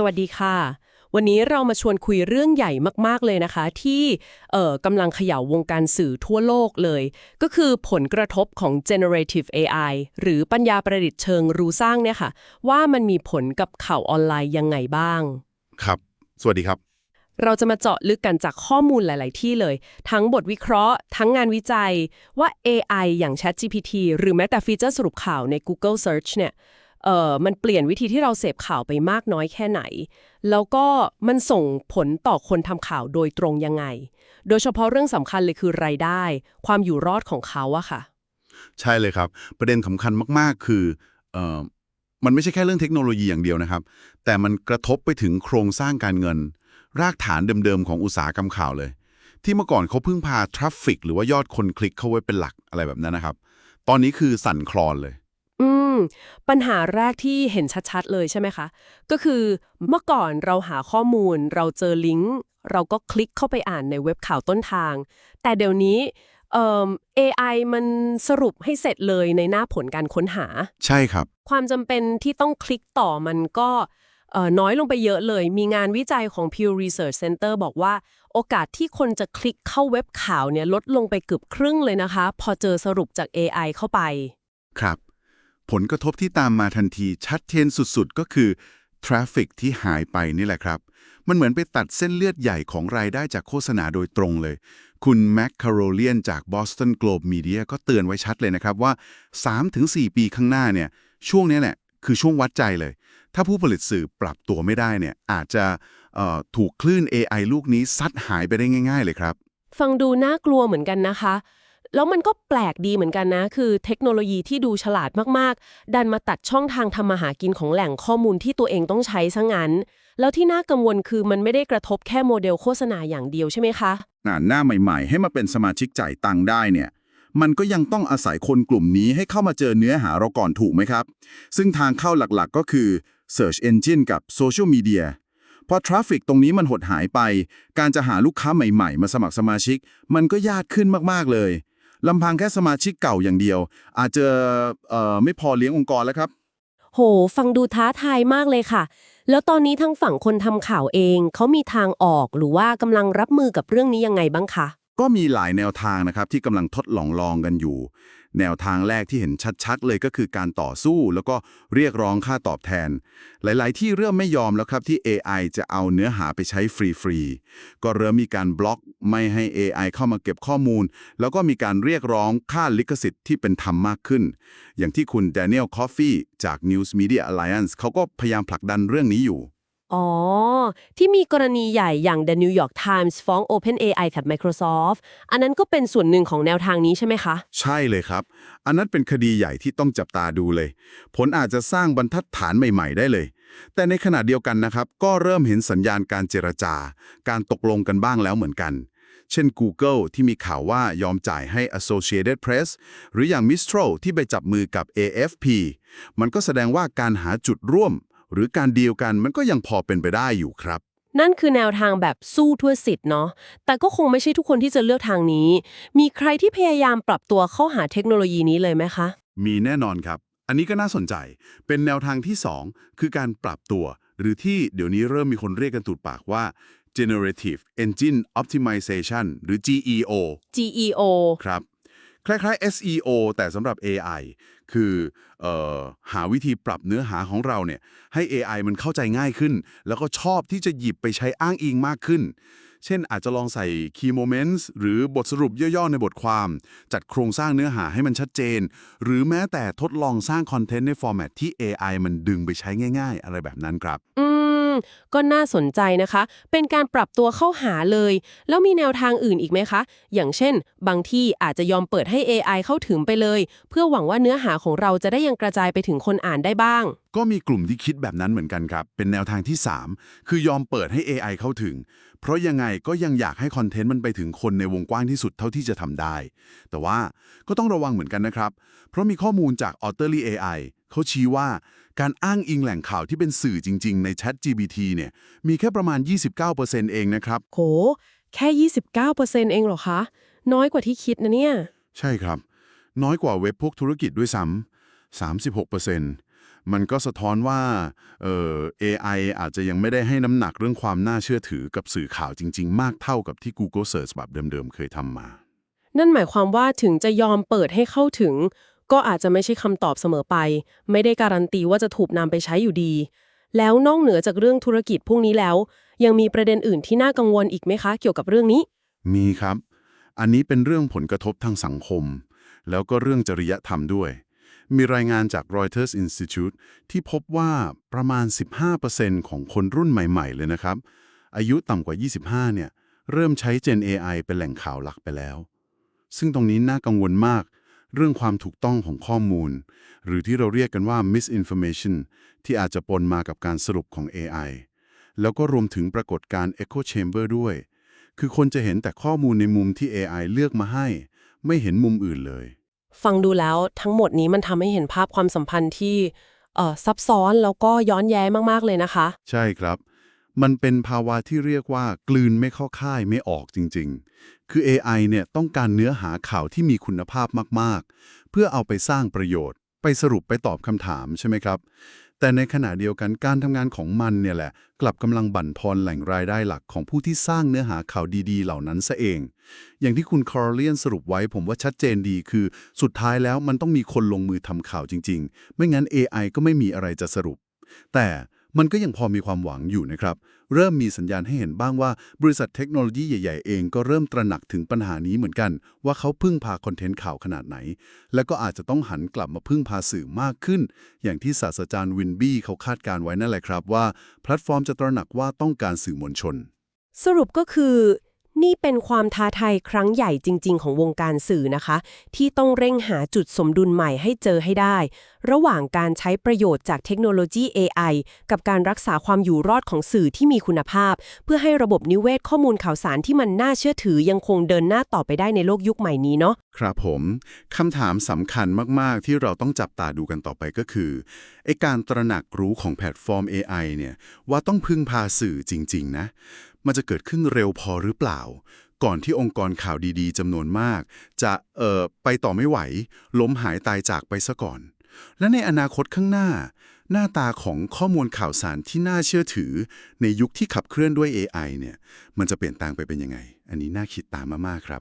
สวัสดีค่ะ วันนี้เรามาชวนคุยเรื่องใหญ่มากๆเลยนะคะ ที่เอ่อกำลังเขย่าวงการสื่อทั่วโลกเลย ก็คือผลกระทบของ generative AI หรือปัญญาประดิษฐ์เชิงรู้สร้างเนี่ยค่ะ ว่ามันมีผลกับข่าวออนไลน์ยังไงบ้าง ครับ สวัสดีครับ เราจะมาเจาะลึกกันจากข้อมูลหลาย ๆ ที่เลย ทั้งบทวิเคราะห์ ทั้งงานวิจัยว่า AI อย่าง ChatGPT หรือแม้แต่ฟีเจอร์สรุปข่าวใน Google Search เนี่ย เอ่อมันเปลี่ยนวิธีที่เราเสพข่าวไปมากน้อยแค่ไหน แล้วก็มันส่งผลต่อคนทำข่าวโดยตรงยังไง โดยเฉพาะเรื่องสำคัญเลยคือรายได้ ความอยู่รอดของเขาอะค่ะ ใช่เลยครับ ประเด็นสำคัญมากๆ คือเอ่อมันไม่ใช่แค่เรื่องเทคโนโลยีอย่างเดียวนะครับ แต่มันกระทบไปถึงโครงสร้างการเงิน รากฐานเดิมๆของอุตสาหกรรมข่าวเลย ที่เมื่อก่อนเขาพึ่งพาทราฟฟิกหรือว่ายอดคนคลิกเข้าไว้เป็นหลักอะไรแบบนั้นนะครับ ตอนนี้คือสั่นคลอนเลย มปัญหาแรกที่เห็นชัดๆเลยใช่ไหมคะ ก็คือเมื่อก่อนเราหาข้อมูลเราเจอลิงก์เราก็คลิกเข้าไปอ่านในเว็บข่าวต้นทาง แต่เดี๋ยวนี้เอ่อ AI มันสรุปให้เสร็จเลยในหน้าผลการค้นหา ใช่ครับ ความจำเป็นที่ต้องคลิกต่อมันก็เอ่อน้อยลงไปเยอะเลย มีงานวิจัยของ Pew Research Center บอกว่า โอกาสที่คนจะคลิกเข้าเว็บข่าวเนี่ยลดลงไปเกือบครึ่งเลยนะคะ พอเจอสรุปจาก AI เข้าไป ครับ ผลกระทบที่ตามมาทันทีชัดเจนสุดๆ ก็คือทราฟิกที่หายไปนี่แหละครับ มันเหมือนไปตัดเส้นเลือดใหญ่ของรายได้จากโฆษณาโดยตรงเลย คุณแมคคาโรเลียนจาก Boston Globe Media ก็เตือนไว้ชัดเลยนะครับว่า 3-4 ปีข้างหน้าเนี่ย ช่วงนี้แหละคือช่วงวัดใจเลย ถ้าผู้ผลิตสื่อปรับตัวไม่ได้เนี่ย อาจจะถูกคลื่น AI ลูกนี้ซัดหายไปได้ง่าย ๆ เลยครับ ฟังดูน่ากลัวเหมือนกันนะคะ แล้วมันก็แปลกดีเหมือนกันนะ คือเทคโนโลยีที่ดูฉลาดมากๆ ดันมาตัดช่องทางทำมาหากินของแหล่งข้อมูลที่ตัวเองต้องใช้ซะงั้น แล้วที่น่ากังวลคือมันไม่ได้กระทบแค่โมเดลโฆษณาอย่างเดียวใช่ไหมคะงานหน้าใหม่ๆ ให้มาเป็นสมาชิกจ่ายตังค์ได้เนี่ย มันก็ยังต้องอาศัยคนกลุ่มนี้ให้เข้ามาเจอเนื้อหาเราก่อนถูกไหมครับ ซึ่งทางเข้าหลักๆ ก็คือ Search Engine กับ Social Media พอทราฟฟิกตรงนี้มันหดหายไป การจะหาลูกค้าใหม่ๆ มาสมัครสมาชิก มันก็ยากขึ้นมากๆเลย ลำพังแค่สมาชิกเก่าอย่างเดียว อาจจะไม่พอเลี้ยงองค์กรแล้วครับ โห ฟังดูท้าทายมากเลยค่ะ แล้วตอนนี้ทางฝั่งคนทำข่าวเอง เขามีทางออกหรือว่ากำลังรับมือกับเรื่องนี้ยังไงบ้างคะ ก็มีหลายแนวทางนะครับที่กำลังทดลองลองกันอยู่ แนวทางแรกที่เห็นชัดๆ เลยก็คือการต่อสู้แล้วก็เรียกร้องค่าตอบแทน หลายๆ ที่เริ่มไม่ยอมแล้วครับที่ AI จะเอาเนื้อหาไปใช้ฟรีๆ ก็เริ่มมีการบล็อกไม่ให้ AI เข้ามาเก็บข้อมูล แล้วก็มีการเรียกร้องค่าลิขสิทธิ์ที่เป็นธรรมมากขึ้น อย่างที่คุณ Daniel Coffey จาก News Media Alliance เขาก็พยายามผลักดันเรื่องนี้อยู่ อ๋อ ที่มีกรณีใหญ่อย่าง The New York Times ฟ้อง OpenAI กับ Microsoft อันนั้นก็เป็นส่วนหนึ่งของแนวทางนี้ใช่ไหมคะ ใช่เลยครับ อันนั้นเป็นคดีใหญ่ที่ต้องจับตาดูเลย ผลอาจจะสร้างบรรทัดฐานใหม่ ๆ ได้เลย แต่ในขณะเดียวกันนะครับ ก็เริ่มเห็นสัญญาณการเจรจา การตกลงกันบ้างแล้วเหมือนกัน เช่น Google ที่มีข่าวว่ายอมจ่ายให้ Associated Press หรืออย่าง Mistral ที่ไปจับมือกับ AFP มันก็แสดงว่าการหาจุดร่วม หรือการดีลกันมันก็ยังพอเป็นไปได้อยู่ครับ นั่นคือแนวทางแบบสู้ทั่วสิทธิ์เนาะแต่ก็คงไม่ใช่ทุกคนที่จะเลือกทางนี้ มีใครที่พยายามปรับตัวเข้าหาเทคโนโลยีนี้เลยไหมคะ มีแน่นอนครับ อันนี้ก็น่าสนใจ เป็นแนวทางที่ 2 คือการปรับตัว หรือที่เดี๋ยวนี้เริ่มมีคนเรียกกันตูดปากว่า generative engine optimization หรือ GEO GEO ครับ คล้ายๆ SEO แต่สำหรับ AI คือออหาวิธีปรับเนื้อหาของเราเนี่ยให้ AI มันเข้าใจง่ายขึ้น แล้วก็ชอบที่จะหยิบไปใช้อ้างอิงมากขึ้น เช่นอาจจะลองใส่ key moments หรือบทสรุปย่อๆในบทความ จัดโครงสร้างเนื้อหาให้มันชัดเจน หรือแม้แต่ทดลองสร้างคอนเทนต์ในฟอร์แมตที่ AI มันดึงไปใช้ง่าย ๆ อะไรแบบนั้นครับ อืม ก็น่าสนใจนะคะ เป็นการปรับตัวเข้าหาเลย แล้วมีแนวทางอื่นอีกไหมคะ อย่างเช่น บางที่อาจจะยอมเปิดให้ AI เข้าถึงไปเลย เพื่อหวังว่าเนื้อหาของเราจะได้ยังกระจายไปถึงคนอ่านได้บ้าง ก็มีกลุ่มที่คิดแบบนั้นเหมือนกันครับ เป็นแนวทางที่ 3 คือยอมเปิดให้ AI เข้าถึง เพราะยังไงก็ยังอยากให้คอนเทนต์มันไปถึงคนในวงกว้างที่สุดเท่าที่จะทำได้ แต่ว่าก็ต้องระวังเหมือนกันนะครับ เพราะมีข้อมูลจาก o t t e r l y AI เขาชี้ว่าการอ้างอิงแหล่งข่าวที่เป็นสื่อจริง ๆ ใน Chat GPT เนี่ยมีแค่ประมาณ 29%เองนะครับ โห แค่ 29%เองเหรอคะ น้อยกว่าที่คิดนะเนี่ย ใช่ครับ น้อยกว่าเว็บพวกธุรกิจด้วยซ้ำ36%มมันก็สะท้อนว่าเอ่อ AI อาจจะยังไม่ได้ให้น้ำหนักเรื่องความน่าเชื่อถือกับสื่อข่าวจริง ๆ มากเท่ากับที่ Google Search แบบเดิมๆ เคยทำมา นั่นหมายความว่าถึงจะยอมเปิดให้เข้าถึง ก็อาจจะไม่ใช่คำตอบเสมอไป ไม่ได้การันตีว่าจะถูกนำไปใช้อยู่ดี แล้วนอกเหนือจากเรื่องธุรกิจพวกนี้แล้ว ยังมีประเด็นอื่นที่น่ากังวลอีกไหมคะ เกี่ยวกับเรื่องนี้ มีครับ อันนี้เป็นเรื่องผลกระทบทางสังคม แล้วก็เรื่องจริยธรรมด้วย มีรายงานจาก Reuters Institute ที่พบว่าประมาณ 15%ของคนรุ่นใหม่ ๆ เลยนะครับ อายุต่ำกว่า 25 เนี่ย เริ่มใช้ Gen AI เป็นแหล่งข่าวหลักไปแล้ว ซึ่งตรงนี้น่ากังวลมาก เรื่องความถูกต้องของข้อมูล หรือที่เราเรียกกันว่า misinformation ที่อาจจะปนมากับการสรุปของ AI แล้วก็รวมถึงปรากฏการณ์ echo chamber ด้วย คือคนจะเห็นแต่ข้อมูลในมุมที่ AI เลือกมาให้ ไม่เห็นมุมอื่นเลย ฟังดูแล้วทั้งหมดนี้มันทำให้เห็นภาพความสัมพันธ์ที่เอ่อซับซ้อนแล้วก็ย้อนแย้งมากๆเลยนะคะ ใช่ครับ มันเป็นภาวะที่เรียกว่ากลืนไม่เข้าค่ายไม่ออกจริงๆ คือ AI เนี่ยต้องการเนื้อหาข่าวที่มีคุณภาพมาก ๆ เพื่อเอาไปสร้างประโยชน์ ไปสรุปไปตอบคำถามใช่ไหมครับ แต่ในขณะเดียวกันการทำงานของมันเนี่ยแหละ กลับกำลังบั่นทอนแหล่งรายได้หลักของผู้ที่สร้างเนื้อหาข่าวดีๆ เหล่านั้นซะเอง อย่างที่คุณคอร์เลียนสรุปไว้ผมว่าชัดเจนดีคือ สุดท้ายแล้วมันต้องมีคนลงมือทำข่าวจริง ๆ ไม่งั้น AI ก็ไม่มีอะไรจะสรุป แต่ มันก็ยังพอมีความหวังอยู่นะครับ เริ่มมีสัญญาณให้เห็นบ้างว่า บริษัทเทคโนโลยีใหญ่ ๆ เองก็เริ่มตระหนักถึงปัญหานี้เหมือนกัน ว่าเขาพึ่งพาคอนเทนต์ข่าวขนาดไหน และก็อาจจะต้องหันกลับมาพึ่งพาสื่อมากขึ้น อย่างที่ศาสตราจารย์วินบี้เขาคาดการไว้นั่นแหละครับว่าแพลตฟอร์มจะตระหนักว่าต้องการสื่อมวลชน สรุปก็คือ นี่เป็นความท้าทายครั้งใหญ่จริง ๆ ของวงการสื่อนะคะ ที่ต้องเร่งหาจุดสมดุลใหม่ให้เจอให้ได้ ระหว่างการใช้ประโยชน์จากเทคโนโลยี AI กับการรักษาความอยู่รอดของสื่อที่มีคุณภาพ เพื่อให้ระบบนิเวศข้อมูลข่าวสารที่มันน่าเชื่อถือยังคงเดินหน้าต่อไปได้ในโลกยุคใหม่นี้เนาะครับผมคำถามสำคัญมาก ๆ ที่เราต้องจับตาดูกันต่อไปก็คือไอการตระหนักรู้ของแพลตฟอร์ม AI เนี่ยว่าต้องพึ่งพาสื่อจริง ๆ นะมันจะเกิดขึ้นเร็วพอหรือเปล่า ก่อนที่องค์กรข่าวดีๆจำนวนมาก จะเอ่อไปต่อไม่ไหว ล้มหายตายจากไปซะก่อน และในอนาคตข้างหน้า หน้าตาของข้อมูลข่าวสารที่น่าเชื่อถือ ในยุคที่ขับเคลื่อนด้วย AI เนี่ย มันจะเปลี่ยนแปลงไปเป็นยังไง อันนี้น่าคิดตามมากๆครับ